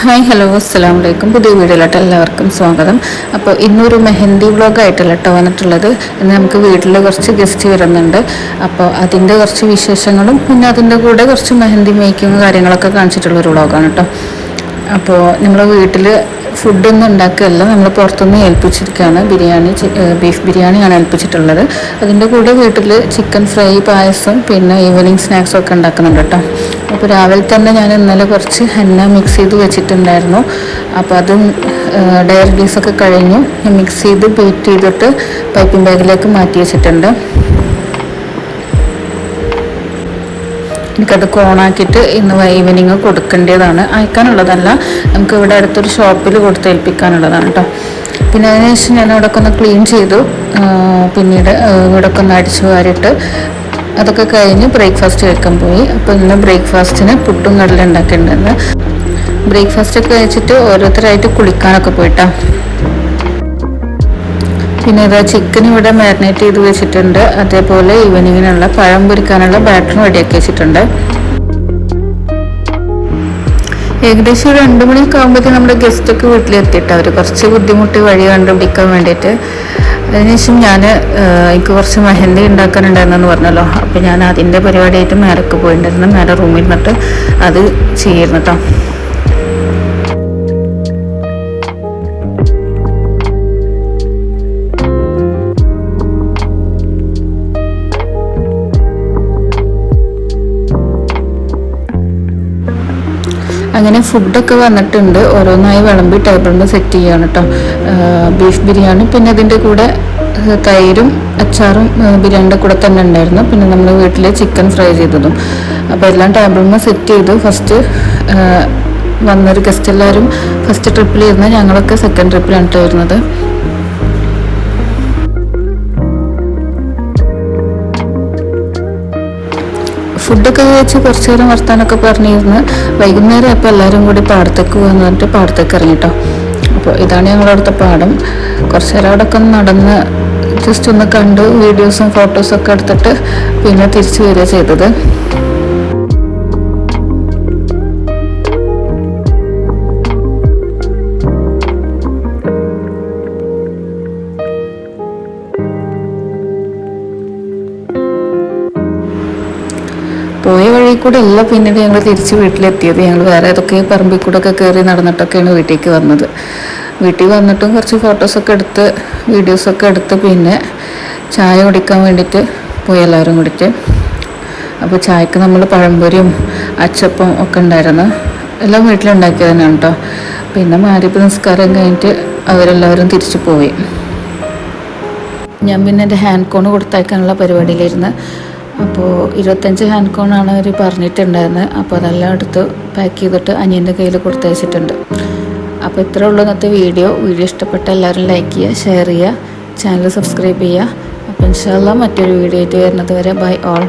Hi hello അസ്സാം വലൈക്കും പുതിയ വീഡിയോയിലോട്ട് എല്ലാവർക്കും സ്വാഗതം. അപ്പോൾ ഇന്നൊരു മെഹന്തി വ്ളോഗായിട്ടല്ല കേട്ടോ വന്നിട്ടുള്ളത്. ഇന്ന് നമുക്ക് വീട്ടിൽ കുറച്ച് ഗസ്റ്റ് വരുന്നുണ്ട്. അപ്പോൾ അതിന്റെ കുറച്ച് വിശേഷങ്ങളും പിന്നെ അതിന്റെ കൂടെ കുറച്ച് മെഹന്തി മേക്കിങ് കാര്യങ്ങളൊക്കെ കാണിച്ചിട്ടുള്ളൊരു വ്ളോഗാണ് കേട്ടോ അപ്പോൾ നമ്മൾ വീട്ടിൽ ഫുഡൊന്നും ഉണ്ടാക്കുകയല്ല. നമ്മൾ പുറത്തുനിന്ന് ഏൽപ്പിച്ചിരിക്കുകയാണ് ബിരിയാണി ബീഫ് ബിരിയാണിയാണ് ഏൽപ്പിച്ചിട്ടുള്ളത്. അതിന്റെ കൂടെ വീട്ടിൽ ചിക്കൻ ഫ്രൈ പായസം പിന്നെ ഈവനിങ് സ്നാക്സും ഒക്കെ ഉണ്ടാക്കുന്നുണ്ട് കേട്ടോ. അപ്പോൾ രാവിലെ തന്നെ ഞാൻ ഇന്നലെ കുറച്ച് ഹെന്ന മിക്സ് ചെയ്ത് വെച്ചിട്ടുണ്ടായിരുന്നു. അപ്പോൾ അതും ഡയർ ഗ്ലീസൊക്കെ കഴിഞ്ഞു. മിക്സ് ചെയ്ത് ബീറ്റ് ചെയ്തിട്ട് പൈപ്പിംഗ് ബാഗിലേക്ക് മാറ്റി വെച്ചിട്ടുണ്ട്. എനിക്കത് കോണാക്കിയിട്ട് ഇന്ന് ഈവനിങ് കൊടുക്കേണ്ടതാണ്. അയക്കാനുള്ളതല്ല. നമുക്ക് ഇവിടെ അടുത്തൊരു ഷോപ്പിൽ കൊടുത്തേൽപ്പിക്കാനുള്ളതാണ് കേട്ടോ പിന്നെ അതിനുശേഷം ഞാൻ ഇവിടെയൊക്കെ ഒന്ന് ക്ലീൻ ചെയ്തു. പിന്നീട് ഇവിടെയൊക്കെ ഇവിടെ ഒന്ന് അടിച്ചു വാരിയിട്ട് അതൊക്കെ കഴിഞ്ഞ് ബ്രേക്ക്ഫാസ്റ്റ് കഴിക്കാൻ പോയി. അപ്പോൾ ഇന്ന് ബ്രേക്ക്ഫാസ്റ്റിന് പുട്ടും കടലുണ്ടാക്കിയിട്ടുണ്ടായിരുന്നു ബ്രേക്ക്ഫാസ്റ്റ് ഒക്കെ കഴിച്ചിട്ട് ഓരോരുത്തരായിട്ട് കുളിക്കാനൊക്കെ പോയിട്ടാ. പിന്നെ ഇതാ ചിക്കൻ ഇവിടെ മാരിനേറ്റ് ചെയ്ത് വെച്ചിട്ടുണ്ട്. അതേപോലെ ഈവനിങ്ങിനുള്ള പഴം പൊരിക്കാനുള്ള ബാറ്ററും റെഡിയാക്കി വെച്ചിട്ടുണ്ട്. ഏകദേശം ഒരു രണ്ട് മണിയൊക്കെ ആകുമ്പോഴത്തേക്കും നമ്മുടെ ഗസ്റ്റൊക്കെ വീട്ടിലെത്തിയിട്ട് അവർ കുറച്ച് ബുദ്ധിമുട്ട് വഴി കണ്ടുപിടിക്കാൻ വേണ്ടിയിട്ട്. അതിനുശേഷം ഞാൻ എനിക്ക് കുറച്ച് മെഹന്തി ഉണ്ടാക്കാനുണ്ടായിരുന്നെന്ന് പറഞ്ഞല്ലോ. അപ്പോൾ ഞാൻ അതിന്റെ പരിപാടിയായിട്ട് മേലൊക്കെ പോയിട്ടുണ്ടായിരുന്നു മേലെ റൂമിൽ നിന്നിട്ട് അത് ചെയ്യുന്നു കേട്ടോ അങ്ങനെ ഫുഡൊക്കെ വന്നിട്ടുണ്ട്. ഓരോന്നായി വിളമ്പി ടേബിളിൽ സെറ്റ് ചെയ്യുകയാണ് കേട്ടോ ബീഫ് ബിരിയാണി പിന്നെ അതിന്റെ കൂടെ തൈരും അച്ചാറും ബിരിയാണിയുടെ കൂടെ തന്നെ ഉണ്ടായിരുന്നു. പിന്നെ നമ്മൾ വീട്ടിൽ ചിക്കൻ ഫ്രൈ ചെയ്തതും. അപ്പോൾ എല്ലാം ടേബിളിൽ സെറ്റ് ചെയ്തു. ഫസ്റ്റ് വന്നൊരു ഗസ്റ്റ് എല്ലാവരും ഫസ്റ്റ് ട്രിപ്പിൽ ഇരുന്ന് ഞങ്ങളൊക്കെ സെക്കൻഡ് ട്രിപ്പിലാണ് കേട്ടോ വരുന്നത്. ഫുഡൊക്കെ കഴിച്ച് കുറച്ച് നേരം വർത്താനൊക്കെ പറഞ്ഞിരുന്ന് വൈകുന്നേരം അപ്പോൾ എല്ലാവരും കൂടി പാടത്തേക്ക് പോകുന്നു പറഞ്ഞിട്ട് പാടത്തേക്ക് ഇറങ്ങിട്ടോ. അപ്പോൾ ഇതാണ് ഞങ്ങളവിടുത്തെ പാടം. കുറച്ച് നേരം അവിടെ ഒക്കെ നടന്ന് ജസ്റ്റ് ഒന്ന് കണ്ടു വീഡിയോസും ഫോട്ടോസും ഒക്കെ എടുത്തിട്ട് പിന്നെ തിരിച്ചു വരിക ചെയ്തത്. പോയ വഴി കൂടെ അല്ല പിന്നീട് ഞങ്ങൾ തിരിച്ച് വീട്ടിലെത്തിയത്. ഞങ്ങൾ വേറെ ഏതൊക്കെ പറമ്പിൽ കൂടെ ഒക്കെ കയറി നടന്നിട്ടൊക്കെയാണ് വീട്ടിലേക്ക് വന്നത്. വീട്ടിൽ വന്നിട്ടും കുറച്ച് ഫോട്ടോസൊക്കെ എടുത്ത് വീഡിയോസൊക്കെ എടുത്ത് പിന്നെ ചായ കുടിക്കാൻ വേണ്ടിയിട്ട് പോയി എല്ലാവരും കൂടിയിട്ട്. അപ്പോൾ ചായക്ക് നമ്മൾ പഴംപൊരിയും അച്ചപ്പം ഒക്കെ ഉണ്ടായിരുന്നു. എല്ലാം വീട്ടിലുണ്ടാക്കിയത് തന്നെയാണ് കേട്ടോ പിന്നെ മാരിപ്പ് നിസ്കാരം കഴിഞ്ഞിട്ട് അവരെല്ലാവരും തിരിച്ചു പോയി. ഞാൻ പിന്നെ എന്റെ ഹാൻഡ് കോൺ കൊടുത്തയക്കാനുള്ള പരിപാടിയിലായിരുന്നു. അപ്പോൾ ഇരുപത്തഞ്ച് ഹാൻഡ് കോണാണ് അവർ പറഞ്ഞിട്ടുണ്ടായിരുന്നത് അപ്പോൾ അതെല്ലാം എടുത്ത് പാക്ക് ചെയ്തിട്ട് അനിയന്റെ കയ്യിൽ കൊടുത്തയച്ചിട്ടുണ്ട്. അപ്പോൾ ഇത്രേ ഉള്ളൂ ഇന്നത്തെ വീഡിയോ. വീഡിയോ ഇഷ്ടപ്പെട്ട എല്ലാവരും ലൈക്ക് ചെയ്യുക ഷെയർ ചെയ്യുക ചാനൽ സബ്സ്ക്രൈബ് ചെയ്യുക. അപ്പോൾ ഇൻഷാല്ല മറ്റൊരു വീഡിയോ ആയിട്ട് വരുന്നത് വരെ ബൈ ഓൾ